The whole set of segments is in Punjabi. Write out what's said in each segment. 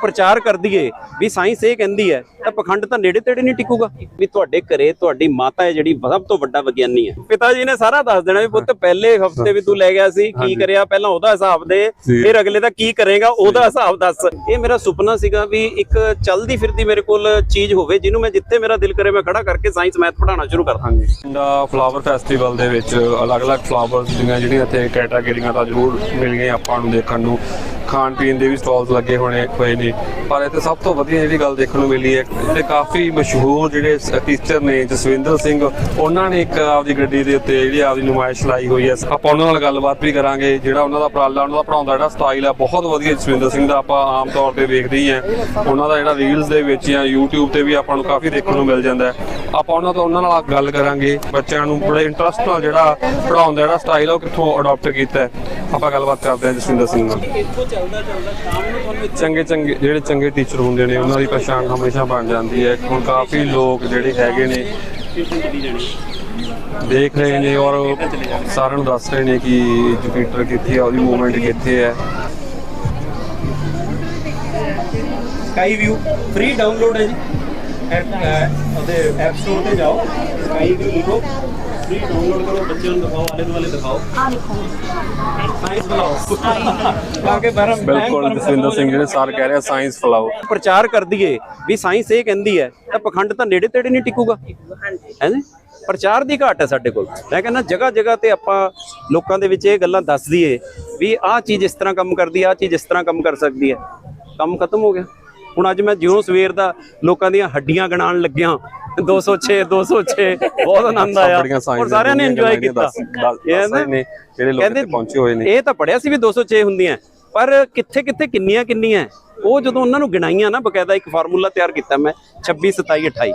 ਪ੍ਰਚਾਰ ਕਰ ਦਈਏ ਵੀ ਸਾਇੰਸ ਇਹ ਕਹਿੰਦੀ ਹੈ ਤਾਂ ਪਖੰਡ ਤਾਂ ਨੇੜੇ ਤੇੜੇ ਨਹੀਂ ਟਿਕੂਗਾ। ਵੀ ਤੁਹਾਡੇ ਘਰੇ ਤੁਹਾਡੀ ਮਾਤਾ ਹੈ ਜਿਹੜੀ ਸਭ ਤੋਂ ਵੱਡਾ ਵਿਗਿਆਨੀ ਹੈ। ਪਿਤਾ ਜੀ ਨੇ ਸਾਰਾ ਦੱਸ ਦੇਣਾ ਵੀ ਪੁੱਤ ਪਹਿਲੇ ਹਫ਼ਤੇ ਵੀ ਤੂੰ ਲੈ ਗਿਆ ਸੀ ਕੀ ਕਰਿਆ ਪਹਿਲਾਂ ਉਹਦਾ ਹਿਸਾਬ ਦੇ ਫਿਰ ਅਗਲੇ ਦਾ ਕੀ ਕਰੇਗਾ ਉਹਦਾ ਹਿਸਾਬ ਦੱਸ। ਇਹ ਮੇਰਾ ਸੁਪਨਾ ਸੀਗਾ ਵੀ ਇੱਕ ਚਲਦੀ ਫਿਰਦੀ ਮੇਰੇ ਕੋਲ ਚੀਜ਼ ਹੋਵੇ ਜਿਹਨੂੰ ਮੈਂ ਜਿੱਥੇ ਮੇਰਾ ਦਿਲ ਕਰੇ ਮੈਂ ਖੜਾ ਕਰਕੇ ਸਾਇੰਸ ਮੈਥ ਪੜਾਉਣਾ ਸ਼ੁਰੂ ਕਰ ਦਾਂ ਹਾਂਜੀ। ਦਾ ਫਲਾਵਰ ਫੈਸਟੀਵਲ ਦੇ ਵਿੱਚ ਅਲੱਗ-ਅਲੱਗ ਫਲਾਵਰਸ ਦੀਆਂ ਜਿਹੜੀਆਂ ਇੱਥੇ ਕੈਟਾਗਰੀਆਂ ਤਾਂ ਜ਼ਰੂਰ ਮਿਲ ਗਈਆਂ ਆਪਾਂ ਨੂੰ ਦੇਖਣ ਨੂੰ। ਖਾਣ ਪੀਣ ਦੇ ਵੀ ਸਟਾਲਸ ਲੱਗੇ ਹੋਣੇ ਹੋਏ ਨੇ। ਪਰ ਇੱਥੇ ਸਭ ਤੋਂ ਵਧੀਆ ਜਿਹੜੀ ਗੱਲ ਦੇਖਣ ਨੂੰ ਮਿਲੀ ਹੈ ਇੱਥੇ ਕਾਫੀ ਮਸ਼ਹੂਰ ਜਿਹੜੇ ਟੀਚਰ ਨੇ ਜਸਵਿੰਦਰ ਸਿੰਘ, ਉਹਨਾਂ ਨੇ ਇੱਕ ਆਪਦੀ ਗੱਡੀ ਦੇ ਉੱਤੇ ਜਿਹੜੀ ਆਪਦੀ ਨੁਮਾਇਸ਼ ਲਾਈ ਹੋਈ ਹੈ। ਆਪਾਂ ਉਹਨਾਂ ਨਾਲ ਗੱਲਬਾਤ ਵੀ ਕਰਾਂਗੇ, ਜਿਹੜਾ ਉਹਨਾਂ ਦਾ ਉਪਰਾਲਾ, ਉਹਨਾਂ ਦਾ ਪੜਾਉਣ ਦਾ ਜਿਹੜਾ ਸਟਾਈਲ ਆ, ਬਹੁਤ ਵਧੀਆ ਜਸਵਿੰਦਰ ਸਿੰਘ ਦਾ ਆਪਾਂ ਆਮ ਤੌਰ ਤੇ ਵੇਖਦੇ ਹੀ ਹਾਂ। ਉਹਨਾਂ ਦਾ ਜਿਹੜਾ ਰੀਲਸ ਦੇ ਵਿੱਚ ਜਾਂ YouTube ਤੇ ਵੀ ਆਪਾਂ ਨੂੰ ਕਾਫੀ ਦੇਖਣ ਨੂੰ ਮਿਲ ਜਾਂਦਾ ਹੈ। ਆਪਾਂ ਉਹਨਾਂ ਤੋਂ ਉਹਨਾਂ ਨਾਲ ਗੱਲ ਕਰਾਂਗੇ, ਬੱਚਿਆਂ ਨੂੰ ਬੜੇ ਇੰਟਰਸਟ ਨਾਲ ਜਿਹੜਾ ਪੜਾਉਣ ਦਾ ਜਿਹੜਾ ਸਟਾਈਲ ਆ ਉਹ ਕਿੱਥੋਂ ਅਡਾਪਟ ਕੀਤਾ ਆਪਾਂ ਗੱਲਬਾਤ ਕਰਦੇ ਹਾਂ ਜਸਵਿੰਦਰ ਸਿੰਘ ਨਾਲ। ਇੱਥੋਂ ਚੱਲਦਾ ਚੱਲਦਾ ਸ਼ਾਮ ਨੂੰ ਤੁਹਾਨੂੰ ਚੰਗੇ ਚੰਗੇ ਜਿਹੜੇ ਚੰਗੇ ਟੀਚਰ ਹੁੰਦੇ ਨੇ, ਉਹਨਾਂ ਦੀ ਪਛਾਣ ਹਮੇਸ਼ਾ ਬਣ ਜਾਂਦੀ ਹੈ। ਹੁਣ ਕਾਫੀ ਲੋਕ ਜਿਹੜੇ ਹੈਗੇ ਨੇ, ਦੇਖ ਰਹੇ ਨੇ ਔਰ ਸਾਰਿਆਂ ਨੂੰ ਦੱਸ ਰਹੇ ਨੇ ਕਿ ਜੁਪੀਟਰ ਕਿੱਥੇ ਹੈ ਉਹਦੀ ਮੂਵਮੈਂਟ ਕਿੱਥੇ ਹੈ। ਸਕਾਈ ਵਿਊ ਫ੍ਰੀ ਡਾਊਨਲੋਡ ਹੈ ਜੀ। ਉਹਦੇ ਐਪ ਸਟੋਰ ਤੇ ਜਾਓ। ਸਕਾਈ ਵਿਊ ਲਿਖੋ ਫ੍ਰੀ ਡਾਊਨਲੋਡ ਕਰੋ ਬੱਚਿਆਂ ਨੂੰ ਦਿਖਾਓ ਆਲੇ ਦੁਆਲੇ ਦਿਖਾਓ। ਸਾਇੰਸ ਬੁਲਾਓ ਤਾਂ ਕਿ ਬਰਮ ਬਿਲਕੁਲ ਜਸਵਿੰਦਰ ਸਿੰਘ ਜਿਹੜੇ ਸਰ ਕਹਿ ਰਹੇ ਸਾਇੰਸ ਫਲਾਓ। ਪ੍ਰਚਾਰ ਕਰ ਦਈਏ ਵੀ ਸਾਇੰਸ ਇਹ ਕਹਿੰਦੀ ਹੈ ਤਾਂ ਪਖੰਡ ਤਾਂ ਨੇੜੇ ਤੇੜੇ ਨਹੀਂ ਟਿਕੂਗਾ। ਪ੍ਰਚਾਰ ਦੀ ਘਾਟ ਹੈ ਸਾਡੇ ਕੋਲ। ਮੈਂ ਕਹਿੰਦਾ ਜਗ੍ਹਾ ਜਗ੍ਹਾ ਤੇ ਆਪਾਂ ਲੋਕਾਂ ਦੇ ਵਿੱਚ ਇਹ ਗੱਲਾਂ ਦੱਸ ਦਈਏ ਵੀ ਆਹ ਚੀਜ਼ ਇਸ ਤਰ੍ਹਾਂ ਕੰਮ ਕਰਦੀ ਹੈ ਆਹ ਚੀਜ਼ ਇਸ ਤਰ੍ਹਾਂ ਕੰਮ ਕਰ ਸਕਦੀ ਹੈ। ਕੰਮ ਖਤਮ ਹੋ ਗਿਆ। ਹੁਣ ਅੱਜ ਮੈਂ ਜਿਉਂ ਸਵੇਰ ਦਾ ਲੋਕਾਂ ਦੀਆਂ ਹੱਡੀਆਂ ਗਣਾਉਣ ਲੱਗਿਆ 206 206 ਬਹੁਤ ਆਨੰਦ ਆਇਆ। ਔਰ ਸਾਰਿਆਂ ਨੇ ਇੰਜੋਏ ਕੀਤਾ। ਜਿਹੜੇ ਲੋਕ ਕਹਿੰਦੇ ਇੱਥੇ ਪਹੁੰਚੇ ਹੋਏ ਨੇ। ਇਹ ਤਾਂ ਪੜਿਆ ਸੀ ਵੀ 206 ਹੁੰਦੀਆਂ। ਪਰ ਕਿੱਥੇ ਕਿੱਥੇ ਕਿੰਨੀਆਂ ਕਿੰਨੀਆਂ ਉਹ ਜਦੋਂ ਉਹਨਾਂ ਨੂੰ ਗਿਣਾਈਆਂ ਨਾ ਬਕਾਇਦਾ ਇੱਕ ਫਾਰਮੂਲਾ ਤਿਆਰ ਕੀਤਾ ਮੈਂ 26 27 28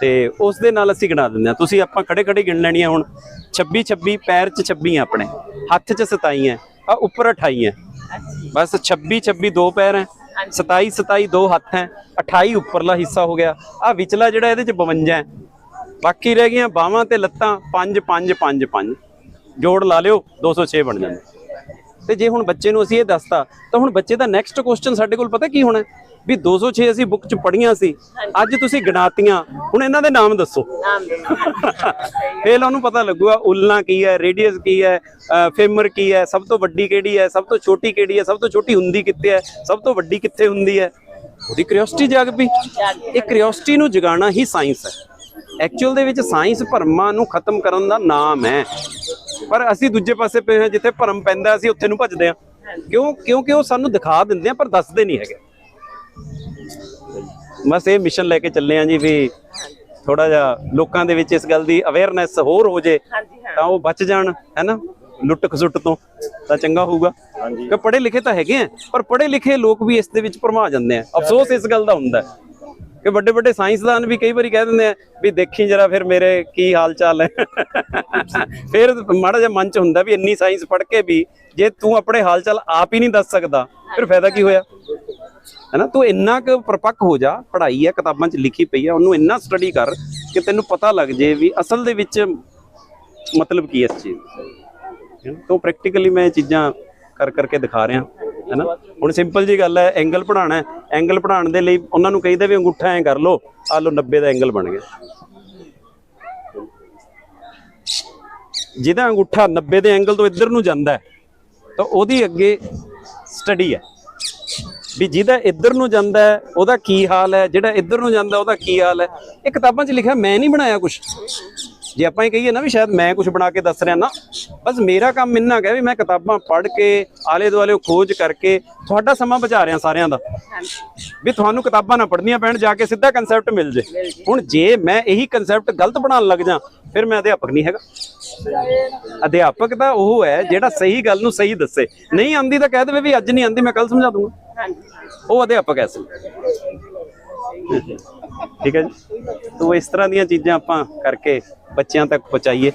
ਤੇ ਉਸ ਦੇ ਨਾਲ ਅਸੀਂ ਗਿਣਾ ਦਿੰਦੇ ਹਾਂ। ਤੁਸੀਂ ਆਪਾਂ ਖੜੇ ਖੜੇ ਗਿਣ ਲੈਣੀਆਂ ਹੁਣ। 26 26 ਪੈਰ 'ਚ 26 ਆ ਆਪਣੇ। ਹੱਥ 'ਚ 27 ਹੈ। ਆ ਉੱਪਰ 28 ਹੈ। ਬਸ 26 26 ਦੋ ਪੈਰ ਹੈ। 27 27 ਦੋ ਹੱਥ ਹੈ 28 ਉੱਪਰਲਾ ਹਿੱਸਾ ਹੋ ਗਿਆ। ਆ ਵਿਚਲਾ ਜਿਹੜਾ ਇਹਦੇ 'ਚ 52 ਹੈ। ਬਾਕੀ ਰਹਿ ਗਈਆਂ ਬਾਹਾਂ ਤੇ ਲੱਤਾਂ 5 5 5 5 ਜੋੜ ਲਾ ਲਿਓ 206 ਬਣ ਜਾਂਦੇ। ਤੇ ਜੇ ਹੁਣ ਬੱਚੇ ਨੂੰ ਅਸੀਂ ਇਹ ਦੱਸਤਾ, ਤਾਂ ਹੁਣ ਬੱਚੇ ਦਾ ਨੈਕਸਟ ਕੁਐਸਚਨ ਸਾਡੇ ਕੋਲ ਪਤਾ ਕੀ ਹੋਣਾ ਵੀ 206 ਅਸੀਂ ਬੁੱਕ 'ਚ ਪੜ੍ਹੀਆਂ ਸੀ। ਅੱਜ ਤੁਸੀਂ ਗਿਣਾਤੀਆਂ। ਹੁਣ ਇਹਨਾਂ ਦੇ ਨਾਮ ਦੱਸੋ। ਫੇਰ ਉਹਨੂੰ ਪਤਾ ਲੱਗੂਗਾ ਉਲਨਾ ਕੀ ਹੈ ਰੇਡੀਅਸ ਕੀ ਹੈ ਫੇਮਰ ਕੀ ਹੈ ਸਭ ਤੋਂ ਵੱਡੀ ਕਿਹੜੀ ਹੈ ਸਭ ਤੋਂ ਛੋਟੀ ਕਿਹੜੀ ਹੈ ਸਭ ਤੋਂ ਛੋਟੀ ਹੁੰਦੀ ਕਿੱਥੇ ਹੈ ਸਭ ਤੋਂ ਵੱਡੀ ਕਿੱਥੇ ਹੁੰਦੀ ਹੈ। ਉਹਦੀ ਕਿਉਰਿਓਸਿਟੀ ਜਾਗ ਪਈ। ਇਹ ਕਿਉਰਿਓਸਿਟੀ ਨੂੰ ਜਗਾਉਣਾ ਹੀ ਸਾਇੰਸ ਹੈ। ਐਕਚੁਅਲ ਦੇ ਵਿੱਚ ਸਾਇੰਸ ਭਰਮਾਂ ਨੂੰ ਖਤਮ ਕਰਨ ਦਾ ਨਾਮ ਹੈ। ਪਰ ਅਸੀਂ ਦੂਜੇ ਪਾਸੇ ਪਏ ਹਾਂ ਜਿੱਥੇ ਭਰਮ ਪੈਂਦਾ ਅਸੀਂ ਉੱਥੇ ਨੂੰ ਭੱਜਦੇ ਹਾਂ। ਕਿਉਂ ਕਿਉਂਕਿ ਉਹ ਸਾਨੂੰ ਦਿਖਾ ਦਿੰਦੇ ਆ ਪਰ ਦੱਸਦੇ ਨਹੀਂ ਹੈਗੇ। ਬਸ ਇਹ ਮਿਸ਼ਨ ਲੈ ਕੇ ਚੱਲੇ ਆ ਜੀ ਵੀ ਥੋੜਾ ਜਿਹਾ ਲੋਕਾਂ ਦੇ ਵਿੱਚ ਇਸ ਗੱਲ ਦੀ ਅਵੇਅਰਨੈਸ ਹੋਰ ਹੋ ਜੇ ਤਾਂ ਉਹ ਬਚ ਜਾਣ ਹੈਨਾ ਲੁੱਟ ਖਸੁੱਟ ਤੋਂ ਤਾਂ ਚੰਗਾ ਹੋਊਗਾ। ਕਿ ਪੜ੍ਹੇ ਲਿਖੇ ਤਾਂ ਹੈਗੇ ਆ ਪਰ ਪੜ੍ਹੇ ਲਿਖੇ ਲੋਕ ਵੀ ਇਸ ਦੇ ਵਿੱਚ ਭਰਮਾ ਜਾਂਦੇ ਆ। ਅਫਸੋਸ ਇਸ ਗੱਲ ਦਾ ਹੁੰਦਾ ਹੈ ਕਿ ਵੱਡੇ ਵੱਡੇ ਸਾਇੰਸਦਾਨ ਵੀ ਕਈ ਵਾਰੀ ਕਹਿ ਦਿੰਦੇ ਆ ਵੀ ਦੇਖੀ ਜਰਾ ਫਿਰ ਮੇਰੇ ਕੀ ਹਾਲ ਚਾਲ ਹੈ। ਫਿਰ ਮਾੜਾ ਜਿਹਾ ਮਨ ਚ ਹੁੰਦਾ ਵੀ ਇੰਨੀ ਸਾਇੰਸ ਪੜ੍ਹ ਕੇ ਵੀ ਜੇ ਤੂੰ ਆਪਣੇ ਹਾਲ ਚਾਲ ਆਪ ਹੀ ਨਹੀਂ ਦੱਸ ਸਕਦਾ ਫਿਰ ਫਾਇਦਾ ਕੀ ਹੋਇਆ? ਹੈਨਾ? ਤੂੰ ਇੰਨਾ ਕੁ ਪਰਪੱਕ ਹੋ ਜਾ, ਪੜ੍ਹਾਈ ਹੈ ਕਿਤਾਬਾਂ 'ਚ ਲਿਖੀ ਪਈ ਹੈ ਉਹਨੂੰ ਇੰਨਾ ਸਟੱਡੀ ਕਰ ਕਿ ਤੈਨੂੰ ਪਤਾ ਲੱਗ ਜੇ ਵੀ ਅਸਲ ਦੇ ਵਿੱਚ ਮਤਲਬ ਕੀ ਇਸ ਚੀਜ਼ ਦਾ। ਤੋਂ ਪ੍ਰੈਕਟੀਕਲੀ ਮੈਂ ਇਹ ਚੀਜ਼ਾਂ ਕਰ ਕਰਕੇ ਦਿਖਾ ਰਿਹਾ, ਹੈਨਾ? ਹੁਣ ਸਿੰਪਲ ਜੀ ਗੱਲ ਹੈ ਐਂਗਲ ਪੜਾਉਣਾ ਐਂਗਲ ਪੜਾਉਣ ਦੇ ਲਈ ਉਹਨਾਂ ਨੂੰ ਕਹੀਦਾ ਵੀ ਅੰਗੂਠਾ ਐਂ ਕਰ ਲੋ ਆ ਲਓ 90 ਦਾ ਐਂਗਲ ਬਣ ਗਿਆ। ਜਿਹਦਾ ਅੰਗੂਠਾ 90 ਦੇ ਐਂਗਲ ਤੋਂ ਇੱਧਰ ਨੂੰ ਜਾਂਦਾ ਤਾਂ ਉਹਦੀ ਅੱਗੇ ਸਟੱਡੀ ਹੈ। ਵੀ ਜਿਹਦਾ ਇੱਧਰ ਨੂੰ ਜਾਂਦਾ ਹੈ, ਉਹਦਾ ਕੀ ਹਾਲ ਹੈ? ਜਿਹੜਾ ਇੱਧਰ ਨੂੰ ਜਾਂਦਾ, ਉਹਦਾ ਕੀ ਹਾਲ ਹੈ? ਇਹ ਕਿਤਾਬਾਂ 'ਚ ਲਿਖਿਆ, ਮੈਂ ਨਹੀਂ ਬਣਾਇਆ ਕੁਝ ਜੇ ਆਪਾਂ ਇਹ ਕਹੀਏ ਨਾ ਵੀ ਸ਼ਾਇਦ ਮੈਂ ਕੁਝ ਬਣਾ ਕੇ ਦੱਸ ਰਿਹਾ ਨਾ ਬਸ ਮੇਰਾ ਕੰਮ ਇੰਨਾ ਹੈ ਵੀ ਮੈਂ ਕਿਤਾਬਾਂ ਪੜ੍ਹ ਕੇ ਆਲੇ ਦੁਆਲੇ ਖੋਜ ਕਰਕੇ ਤੁਹਾਡਾ ਸਮਾਂ ਬਚਾ ਰਿਹਾ ਸਾਰਿਆਂ ਦਾ। ਵੀ ਤੁਹਾਨੂੰ ਕਿਤਾਬਾਂ ਨਾ ਪੜ੍ਹਨੀਆਂ ਪੈਣ ਜਾ ਕੇ ਸਿੱਧਾ ਕਨਸੈਪਟ ਮਿਲ ਜੇ। ਹੁਣ ਜੇ ਮੈਂ ਇਹੀ ਕਨਸੈਪਟ ਗਲਤ ਬਣਾਉਣ ਲੱਗ ਜਾ ਫਿਰ ਮੈਂ ਅਧਿਆਪਕ ਨਹੀਂ ਹੈਗਾ। ਅਧਿਆਪਕ ਤਾਂ ਉਹ ਹੈ ਜਿਹੜਾ ਸਹੀ ਗੱਲ ਨੂੰ ਸਹੀ ਦੱਸੇ। ਨਹੀਂ ਆਂਦੀ ਤਾਂ ਕਹਿ ਦੇਵੇ ਵੀ ਅੱਜ ਨਹੀਂ ਆਂਦੀ ਮੈਂ ਕੱਲ ਸਮਝਾ ਦੂੰਗਾ। ਉਹ ਅਧਿਆਪਕ ਐ ਅਸਲ। ਠੀਕ ਹੈ ਜੀ। ਤੋ ਇਸ ਤਰ੍ਹਾਂ ਦੀਆਂ ਚੀਜ਼ਾਂ ਆਪਾਂ ਕਰਕੇ ਬੱਚਿਆਂ ਤੱਕ ਪਹੁੰਚਾਈਏ।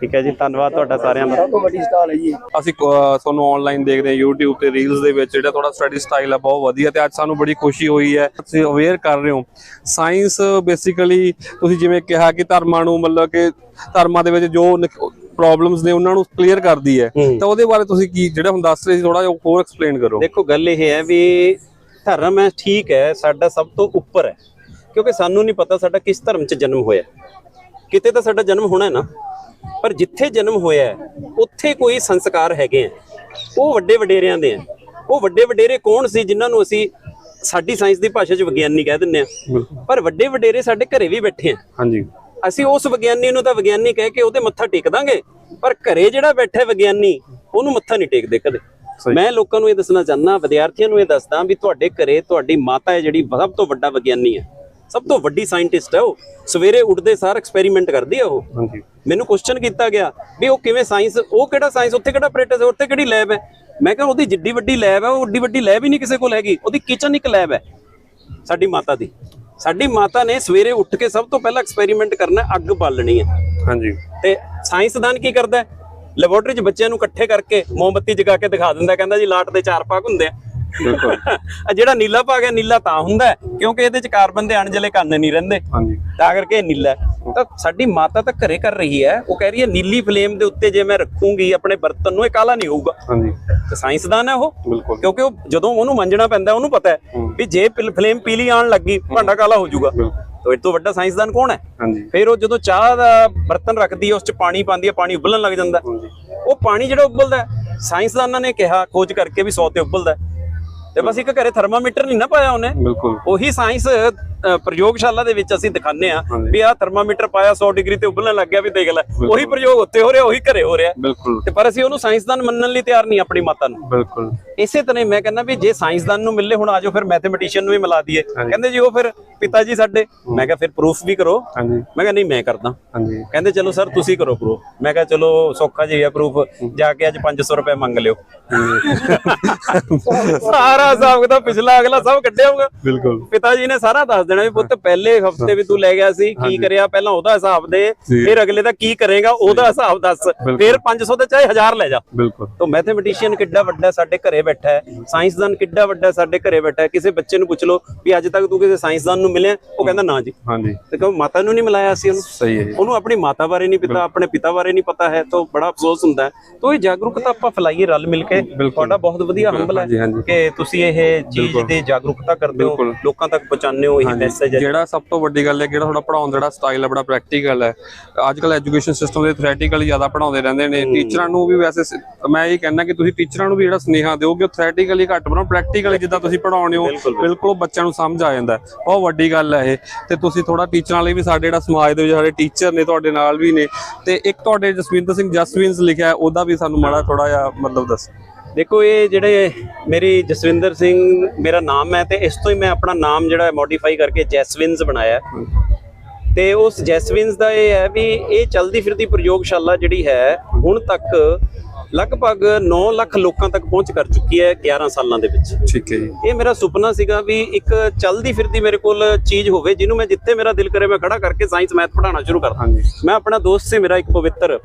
ਠੀਕ ਹੈ ਜੀ ਧੰਨਵਾਦ ਤੁਹਾਡਾ ਸਾਰਿਆਂ ਦਾ। ਅਸੀਂ ਕ- ਤੁਹਾਨੂੰ ਆਨਲਾਈਨ ਦੇਖਦੇ ਹਾਂ YouTube ਤੇ ਰੀਲਸ ਦੇ ਵਿੱਚ ਜਿਹੜਾ ਤੁਹਾਡਾ ਸਟੱਡੀ ਸਟਾਈਲ ਹੈ ਬਹੁਤ ਵਧੀਆ ਤੇ ਅੱਜ ਸਾਨੂੰ ਬੜੀ ਖੁਸ਼ੀ ਹੋਈ ਹੈ। ਤੁਸੀਂ ਅਵੇਅਰ ਕਰ ਰਹੇ ਹੋ ਸਾਇੰਸ ਬੇਸਿਕਲੀ ਤੁਸੀਂ ਜਿਵੇਂ ਕਿਹਾ ਕਿ ਧਰਮਾਂ ਨੂੰ ਮਤਲਬ ਕਿ ਧਰਮਾਂ ਦੇ ਵਿੱਚ ਜੋ ਪ੍ਰੋਬਲਮਸ ਨੇ ਉਹਨਾਂ ਨੂੰ ਕਲੀਅਰ ਕਰਦੀ ਹੈ। ਹੂੰ। ਤਾਂ ਉਹਦੇ ਬਾਰੇ ਤੁਸੀਂ ਕੀ ਜਿਹੜਾ ਹੁਣ ਦੱਸ ਰਹੇ ਸੀ ਥੋੜਾ ਜਿਹਾ ਹੋਰ ਐਕਸਪਲੇਨ ਕਰੋ। ਦੇਖੋ ਗੱਲ ਇਹ ਹੈ ਵੀ ਧਰਮ ਹੈ ਠੀਕ ਹੈ ਸਾਡਾ ਸਭ ਤੋਂ ਉੱਪਰ ਹੈ। ਕਿਉਂਕਿ ਸਾਨੂੰ ਨਹੀਂ ਪਤਾ ਸਾਡਾ ਕਿਸ ਧਰਮ 'ਚ ਜਨਮ ਹੋਇਆ। ਕਿਤੇ ਤਾਂ ਸਾਡਾ ਜਨਮ ਹੋਣਾ ਹੈ ਨਾ ਪਰ ਜਿੱਥੇ ਜਨਮ ਹੋਇਆ ਹੈ, ਉੱਥੇ ਕੋਈ ਸੰਸਕਾਰ ਹੈਗੇ ਆ ਉਹ ਵੱਡੇ ਵਡੇਰਿਆਂ ਦੇ ਆ ਉਹ ਵੱਡੇ ਵਡੇਰੇ ਕੌਣ ਸੀ ਜਿਨ੍ਹਾਂ ਨੂੰ ਅਸੀਂ ਸਾਡੀ ਸਾਇੰਸ ਦੀ ਭਾਸ਼ਾ 'ਚ ਵਿਗਿਆਨੀ ਕਹਿ ਦਿੰਦੇ ਆ ਪਰ ਵੱਡੇ ਵਡੇਰੇ ਸਾਡੇ ਘਰੇ ਵੀ ਬੈਠੇ ਆ ਹਾਂਜੀ। ਅਸੀਂ ਉਸ ਵਿਗਿਆਨੀ ਨੂੰ ਤਾਂ ਵਿਗਿਆਨੀ ਕਹਿ ਕੇ ਉਹਦੇ ਮੱਥਾ ਟੇਕ ਦਾਂਗੇ ਪਰ ਘਰੇ ਜਿਹੜਾ ਬੈਠਾ ਵਿਗਿਆਨੀ ਉਹਨੂੰ ਮੱਥਾ ਨਹੀਂ ਟੇਕਦੇ ਕਦੇ। ਮੈਂ ਲੋਕਾਂ ਨੂੰ ਇਹ ਦੱਸਣਾ ਚਾਹੁੰਦਾ ਵਿਦਿਆਰਥੀਆਂ ਨੂੰ ਇਹ ਦੱਸਦਾ ਵੀ ਤੁਹਾਡੇ ਘਰੇ ਤੁਹਾਡੀ ਮਾਤਾ ਹੈ ਜਿਹੜੀ ਸਭ ਤੋਂ ਵੱਡਾ ਵਿਗਿਆਨੀ ਹੈ। ਸਭ ਤੋਂ ਵੱਡੀ ਸਾਇੰਟਿਸਟ ਹੈ ਉਹ। ਸਵੇਰੇ ਉੱਠਦੇ ਸਾਰ ਐਕਸਪੈਰੀਮੈਂਟ ਕਰਦੀ ਹੈ ਉਹ। ਹਾਂਜੀ। ਮੈਨੂੰ ਕੁਐਸਚਨ ਕੀਤਾ ਗਿਆ ਵੀ ਉਹ ਕਿਵੇਂ ਸਾਇੰਸ ਉਹ ਕਿਹੜਾ ਸਾਇੰਸ ਉੱਥੇ ਕਿਹੜਾ ਆਪਰੇਟਸ ਹੈ ਉੱਥੇ ਕਿਹੜੀ ਲੈਬ ਹੈ? ਮੈਂ ਕਿਹਾ ਉਹਦੀ ਜਿੱਡੀ ਵੱਡੀ ਲੈਬ ਹੈ ਉਹ ਓਡੀ ਵੱਡੀ ਲੈਬ ਹੀ ਨਹੀਂ ਕਿਸੇ ਕੋਲ ਹੈਗੀ। ਉਹਦੀ ਕਿਚਨ ਇੱਕ ਲੈਬ ਹੈ ਸਾਡੀ ਮਾਤਾ ਦੀ। ਸਾਡੀ ਮਾਤਾ ਨੇ ਸਵੇਰੇ ਉੱਠ ਕੇ ਸਭ ਤੋਂ ਪਹਿਲਾਂ ਐਕਸਪੈਰੀਮੈਂਟ ਕਰਨਾ ਅੱਗ ਬਾਲਣੀ ਹੈ। ਹਾਂਜੀ। ਤੇ ਸਾਇੰਸਦਾਨ ਕੀ ਕਰਦਾ ਹੈ? ਲੈਬੋਰੇਟਰੀ 'ਚ ਬੱਚਿਆਂ ਨੂੰ ਇਕੱਠੇ ਕਰਕੇ ਮੋਮਬੱਤੀ ਜਗਾ ਕੇ ਦਿਖਾ ਦਿੰਦਾ ਕਹਿੰਦਾ ਜੀ ਲਾਟ ਦੇ ਚਾਰ ਭਾਗ ਹੁੰਦੇ ਆ। ਬਿਲਕੁਲ। ਆ ਜਿਹੜਾ ਨੀਲਾ ਭਾਗ ਹੈ ਨੀਲਾ ਤਾਂ ਹੁੰਦਾ ਕਿਉਂਕਿ ਇਹਦੇ 'ਚ ਕਾਰਬਨ ਦੇ ਅਣਜਲੇ ਕਣ ਨਹੀਂ ਰਹਿੰਦੇ। ਹਾਂਜੀ। ਤਾਂ ਕਰਕੇ ਇਹ ਨੀਲਾ। ਤਾਂ ਸਾਡੀ ਮਾਤਾ ਤਾਂ ਘਰੇ ਕਰ ਰਹੀ ਹੈ। ਉਹ ਕਹਿ ਰਹੀ ਹੈ ਨੀਲੀ ਫਲੇਮ ਦੇ ਉੱਤੇ ਜੇ ਮੈਂ ਰੱਖੂੰਗੀ ਆਪਣੇ ਬਰਤਨ ਨੂੰ ਇਹ ਕਾਲਾ ਨਹੀਂ ਹੋਊਗਾ। ਹਾਂਜੀ। ਤੇ ਸਾਇੰਸਦਾਨ ਹੈ ਉਹ। ਬਿਲਕੁਲ। ਕਿਉਂਕਿ ਉਹ ਜਦੋਂ ਉਹਨੂੰ ਮੰਜਣਾ ਪੈਂਦਾ ਉਹਨੂੰ ਪਤਾ ਹੈ ਵੀ ਜੇ ਫਲੇਮ ਪੀਲੀ ਆਉਣ ਲੱਗੀ ਭਾਂਡਾ ਕਾਲਾ ਹੋ ਜਾਊਗਾ। ਤਾਂ ਇਹ ਤੋਂ ਵੱਡਾ ਸਾਇੰਸਦਾਨ ਕੌਣ ਹੈ? ਹਾਂਜੀ। ਫਿਰ ਉਹ ਜਦੋਂ ਚਾਹ ਦਾ ਬਰਤਨ ਰੱਖਦੀ ਹੈ ਉਸ 'ਚ ਪਾਣੀ ਪਾਉਂਦੀ ਹੈ ਪਾਣੀ ਉਬਲਣ ਲੱਗ ਜਾਂਦਾ ਉਹ ਪਾਣੀ ਜਿਹੜਾ ਉਬਲਦਾ ਸਾਇੰਸਦਾਨਾਂ ਨੇ ਕਿਹਾ ਖੋਜ ਕਰਕੇ ਵੀ 100 ਤੇ ਉਬਲਦਾ। ਤੇ ਬਸ ਇੱਕ ਘਰੇ ਥਰਮਾਮੀਟਰ ਨਹੀਂ ਨਾ ਪਾਇਆ ਉਹਨੇ। ਬਿਲਕੁਲ। ਉਹੀ ਸਾਇੰਸ ਪ੍ਰਯੋਗਸ਼ਾਲਾ ਦੇ ਵਿੱਚ ਅਸੀਂ ਦਿਖਾਉਂਦੇ ਆ। ਵੀ ਆਹ ਥਰਮਾਮੀਟਰ ਪਾਇਆ 100 ਡਿਗਰੀ ਤੇ ਉਬਲਣ ਲੱਗ ਗਿਆ ਵੀ ਦੇਖ ਲੈ ਉਹੀ ਪ੍ਰਯੋਗ ਉੱਤੇ ਹੋ ਰਿਹਾ ਉਹੀ ਘਰੇ ਹੋ ਰਿਹਾ। ਬਿਲਕੁਲ। ਤੇ ਪਰ ਅਸੀਂ ਉਹਨੂੰ ਸਾਇੰਸਦਾਨ ਮੰਨਣ ਲਈ ਤਿਆਰ ਨਹੀਂ ਆਪਣੀ ਮਾਤਾ ਨੂੰ। ਬਿਲਕੁਲ। ਇਸੇ ਤਰ੍ਹਾਂ ਮੈਂ ਕਹਿੰਦਾ ਵੀ ਜੇ ਸਾਇੰਸਦਾਨ ਨੂੰ ਮਿਲੇ ਹੁਣ ਆਜੋ ਫਿਰ ਮੈਥਮੈਟੀਸ਼ੀਅਨ ਨੂੰ ਵੀ ਮਿਲਾ ਦਈਏ। ਕਹਿੰਦੇ ਜੀ ਉਹ ਫਿਰ ਪਿਤਾ ਜੀ ਸਾਡੇ। ਮੈਂ ਕਿਹਾ ਫਿਰ ਪ੍ਰੂਫ ਵੀ ਕਰੋ। ਹਾਂਜੀ। ਮੈਂ ਕਿਹਾ ਨਹੀਂ ਮੈਂ ਕਰਦਾ। ਹਾਂਜੀ। ਕਹਿੰਦੇ ਚਲੋ ਸਰ ਤੁਸੀਂ ਕਰੋ ਪ੍ਰੂਫ ਮੈਂ ਕਿਹਾ ਚਲੋ ਸੌਖਾ ਜਿਹਾ ਪ੍ਰੂਫ ਜਾ ਕੇ ਅੱਜ 500 ਰੁਪਏ ਮੰਗ ਲਿਓ। ਸਾਰਾ ਹਿਸਾਬ ਦਾ ਪਿਛਲਾ ਅਗਲਾ ਸਭ ਕੱਢਿਆ ਹੋਊਗਾ। ਬਿਲਕੁਲ। ਪਿਤਾ ਜੀ ਨੇ ਸਾਰਾ ਦੱਸ ਦੇਣਾ ਵੀ ਪੁੱਤ ਪਹਿਲੇ ਹਫ਼ਤੇ ਵੀ ਤੂੰ ਲੈ ਗਿਆ ਸੀ ਕੀ ਕਰਿਆ? ਪਹਿਲਾਂ ਉਹਦਾ ਹਿਸਾਬ ਦੇ। ਫਿਰ ਅਗਲੇ ਦਾ ਕੀ ਕਰੇਗਾ ਉਹਦਾ ਹਿਸਾਬ ਦੱਸ। ਫਿਰ 500 ਤੇ ਚਾਹੇ 1000 ਲੈ ਜਾ। ਬਿਲਕੁਲ। ਤੋ ਮੈਥਮੈਟੀਸ਼ੀਅਨ ਕਿੱਡਾ ਵੱਡਾ ਸਾਡੇ ਘਰੇ ਬੈਠਾ ਹੈ। ਸਾਇੰਸਦਾਨ ਕਿੱਡਾ ਵੱਡਾ ਸਾਡੇ ਘਰੇ ਬੈਠਾ ਹੈ। ਕਿਸੇ ਬੱਚੇ ਨੂੰ ਪੁੱਛ ਲਓ ਵੀ ਅੱਜ ਤੱਕ ਤੂੰ ਕਿਸੇ ਸਾਇੰਸਦਾਨ ਨੂੰ ਮਿਲਿਆ ਉਹ ਕਹਿੰਦਾ ਨਾ ਜੀ। ਹਾਂਜੀ। ਤੇ ਕਹੋ ਮਾਤਾ ਨੂੰ ਨਹੀਂ ਮਿਲਾਇਆ ਸੀ ਉਹਨੂੰ? ਸਹੀ ਹੈ ਉਹਨੂੰ ਆਪਣੀ ਮਾਤਾ ਬਾਰੇ ਨਹੀਂ ਪਤਾ ਆਪਣੇ ਪਿਤਾ ਬਾਰੇ ਨਹੀਂ ਪਤਾ ਹੈ ਤਾਂ ਬੜਾ ਅਫਸੋਸ ਹੁੰਦਾ ਹੈ। ਤਾਂ ਇਹ ਜਾਗਰੂਕਤਾ ਆਪਾਂ ਫੈਲਾਈਏ ਰਲ ਮਿਲ ਕੇ। ਤੁਹਾਡਾ ਬਹੁਤ ਵਧੀਆ ਹੰਬਲ ਹੈ। ਕਿ ਤੁਸੀਂ ਇਹ ਚੀਜ਼ ਦੀ ਜਾਗਰੂਕਤਾ ਕਰਦੇ ਹੋ। ਲੋਕਾਂ ਤੱਕ ਪਹੁੰਚਾਉਂਦੇ ਹੋ ਇਹ ਮੈਸੇਜ ਜਿਹੜਾ ਸਭ ਤੋਂ ਵੱਡੀ ਗੱਲ ਹੈ ਕਿ ਜਿਹੜਾ ਤੁਹਾਡਾ ਪੜਾਉਣ ਦਾ ਜਿਹੜਾ ਸਟਾਈਲ ਹੈ ਬੜਾ ਪ੍ਰੈਕਟੀਕਲ ਹੈ। ਅੱਜ ਕੱਲ ਐਜੂਕੇਸ਼ਨ ਸਿਸਟਮ ਦੇ ਥਿਓਰੈਟੀਕਲ ਜ਼ਿਆਦਾ ਪੜਾਉਂਦੇ ਰਹਿੰਦੇ ਨੇ। ਟੀਚਰਾਂ ਨੂੰ ਵੀ ਵੈਸੇ ਮੈਂ ਇਹ ਕਹਿੰਦਾ ਕਿ ਤੁਸੀਂ ਟੀਚਰਾਂ ਨੂੰ ਵੀ ਜਿਹੜਾ ਸਨੇਹਾ ਦਿਓਗੇ ਉਹ ਥਿਓਰੈਟੀਕਲੀ ਘੱਟ ਬਣਾਓ। ਪ੍ਰੈਕਟੀਕਲੀ ਜਿੱਦਾਂ ਤੁਸੀਂ ਪੜਾਉਣੇ ਹੋ ਬਿਲਕੁਲ ਬੱਚਿਆਂ ਨੂੰ ਸਮਝ ਆ ਜਾਂਦਾ। ਬਹੁਤ ਵੱਡੀ ਗੱਲ ਹੈ ਇਹ। ਤੇ ਤੁਸੀਂ ਥੋੜਾ ਟੀਚਰਾਂ ਲਈ ਵੀ ਸਾਡੇ ਜਿਹੜਾ ਸਮਾਜ ਦੇ ਵਿੱਚ ਸਾਡੇ ਟੀਚਰ ਨੇ ਤੁਹਾਡੇ ਨਾਲ ਵੀ ਨੇ। ਤੇ ਇੱਕ ਤੁਹਾਡੇ ਜਸਵਿੰਦਰ ਸਿੰਘ ਜਸਵਿੰਸ ਲਿਖਿਆ ਉਹਦਾ ਵੀ ਸਾਨੂੰ ਮਾੜਾ ਥੋੜਾ ਜਿਹਾ ਮਤਲਬ ਦੱਸ। ਦੇਖੋ, ਇਹ ਜਿਹੜੇ ਮੇਰੀ ਜਸਵਿੰਦਰ ਸਿੰਘ ਮੇਰਾ ਨਾਮ ਹੈ ਤੇ ਇਸ ਤੋਂ ਹੀ ਮੈਂ ਆਪਣਾ ਨਾਮ ਜਿਹੜਾ ਮੋਡੀਫਾਈ ਕਰਕੇ ਜੈਸਵਿੰਸ ਬਣਾਇਆ ਤੇ ਉਸ ਜੈਸਵਿੰਸ ਦਾ ਇਹ ਹੈ ਵੀ ਇਹ ਚਲਦੀ ਫਿਰਦੀ ਪ੍ਰਯੋਗਸ਼ਾਲਾ ਜਿਹੜੀ ਹੈ, ਹੁਣ ਤੱਕ ਲਗਭਗ 9 ਲੱਖ ਲੋਕਾਂ ਤੱਕ ਪਹੁੰਚ ਕਰ ਚੁੱਕੀ ਹੈ 11 ਸਾਲਾਂ ਦੇ ਵਿੱਚ। ਠੀਕ ਹੈ ਜੀ। ਇਹ ਮੇਰਾ ਸੁਪਨਾ ਸੀਗਾ ਵੀ ਇੱਕ ਚਲਦੀ ਫਿਰਦੀ ਮੇਰੇ ਕੋਲ ਚੀਜ਼ ਹੋਵੇ ਜਿਹਨੂੰ ਮੈਂ ਜਿੱਥੇ ਮੇਰਾ ਦਿਲ ਕਰੇ ਮੈਂ ਖੜਾ ਕਰਕੇ ਸਾਇੰਸ ਮੈਥ ਪੜਾਉਣਾ ਸ਼ੁਰੂ ਕਰ ਦਾਂ ਹਾਂਜੀ। ਮੈਂ ਆਪਣਾ ਦੋਸਤ ਸੀ ਮੇਰਾ ਇੱਕ ਪਵਿੱਤਰ।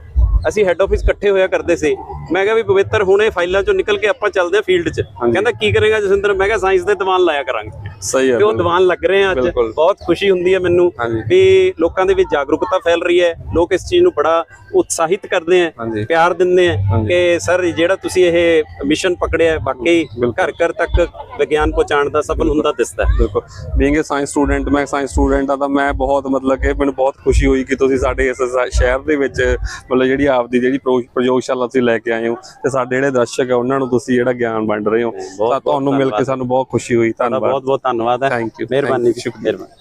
ਅਸੀਂ ਹੈੱਡ ਆਫਿਸ ਇਕੱਠੇ ਹੋਇਆ ਕਰਦੇ ਸੀ। ਮੈਂ ਕਿਹਾ ਵੀ ਪਵਿੱਤਰ ਹੁਣੇ ਫਾਈਲਾਂ ਚੋਂ ਨਿਕਲ ਕੇ ਆਪਾਂ ਚੱਲਦੇ ਆ ਫੀਲਡ 'ਚ। ਕਹਿੰਦਾ ਕੀ ਕਰੇਗਾ ਜਸਿੰਦਰ ਮੈਂ ਕਿਹਾ ਸਾਇੰਸ ਦੇ ਦੀਵਾਨ ਲਾਇਆ ਕਰਾਂਗੇ। ਸਹੀ ਹੈ ਤੇ ਉਹ ਦੀਵਾਨ ਲੱਗ ਰਹੇ ਆ ਅੱਜ। ਬਹੁਤ ਖੁਸ਼ੀ ਹੁੰਦੀ ਹੈ ਮੈਨੂੰ। ਵੀ ਲੋਕਾਂ ਦੇ ਵਿੱਚ ਜਾਗਰੂਕਤਾ ਫੈਲ ਰਹੀ ਹੈ। ਲੋਕ ਇਸ ਚੀਜ਼ ਨੂੰ ਬੜਾ ਉਤਸ਼ਾਹਿਤ ਕਰਦੇ ਆ ਪਿਆਰ ਦਿੰਦੇ ਆ। ਕਿ ਸਰ ਜਿਹੜਾ ਤੁਸੀਂ ਇਹ ਮਿਸ਼ਨ ਪਕੜਿਆ ਬਿਲਕੁਲ। ਘਰ ਘਰ ਤੱਕ ਵਿਗਿਆਨ ਪਹੁੰਚਾਉਣ ਦਾ ਸਫਲ ਹੁੰਦਾ ਦਿਸਦਾ ਬਿਲਕੁਲ। ਬੀਇੰਗ ਅ ਸਾਇੰਸ ਸਟੂਡੈਂਟ ਮੈਂ ਸਾਇੰਸ ਸਟੂਡੈਂਟ ਆ ਤਾਂ ਮੈਂ ਬਹੁਤ ਮਤਲਬ ਕਿ ਮੈਨੂੰ ਬਹੁਤ ਖੁਸ਼ੀ ਹੋਈ ਕਿ ਤੁਸੀਂ ਸਾਡੇ ਇਸ ਸ਼ਹਿਰ ਦੇ ਵਿੱਚ ਮਤਲਬ ਜਿਹੜੀ ਆਪਦੀ ਜਿਹੜੀ ਪ੍ਰਯੋਗ- ਪ੍ਰਯੋਗਸ਼ਾਲਾ ਤੁਸੀਂ ਲੈ ਕੇ ਆਏ ਹੋ ਤੇ ਸਾਡੇ ਜਿਹੜੇ ਦਰਸ਼ਕ ਹੈ ਉਹਨਾਂ ਨੂੰ ਤੁਸੀਂ ਜਿਹੜਾ ਗਿਆਨ ਵੰਡ ਰਹੇ ਹੋ। ਤਾਂ ਤੁਹਾਨੂੰ ਮਿਲ ਕੇ। ਸਾਨੂੰ ਬਹੁਤ ਖੁਸ਼ੀ ਹੋਈ। ਧੰਨਵਾਦ। ਬਹੁਤ ਬਹੁਤ ਧੰਨਵਾਦ ਹੈ। ਥੈਂਕ ਯੂ ਮਿਹਰਬਾਨੀ। ਮਿਹਰਬਾਨੀ।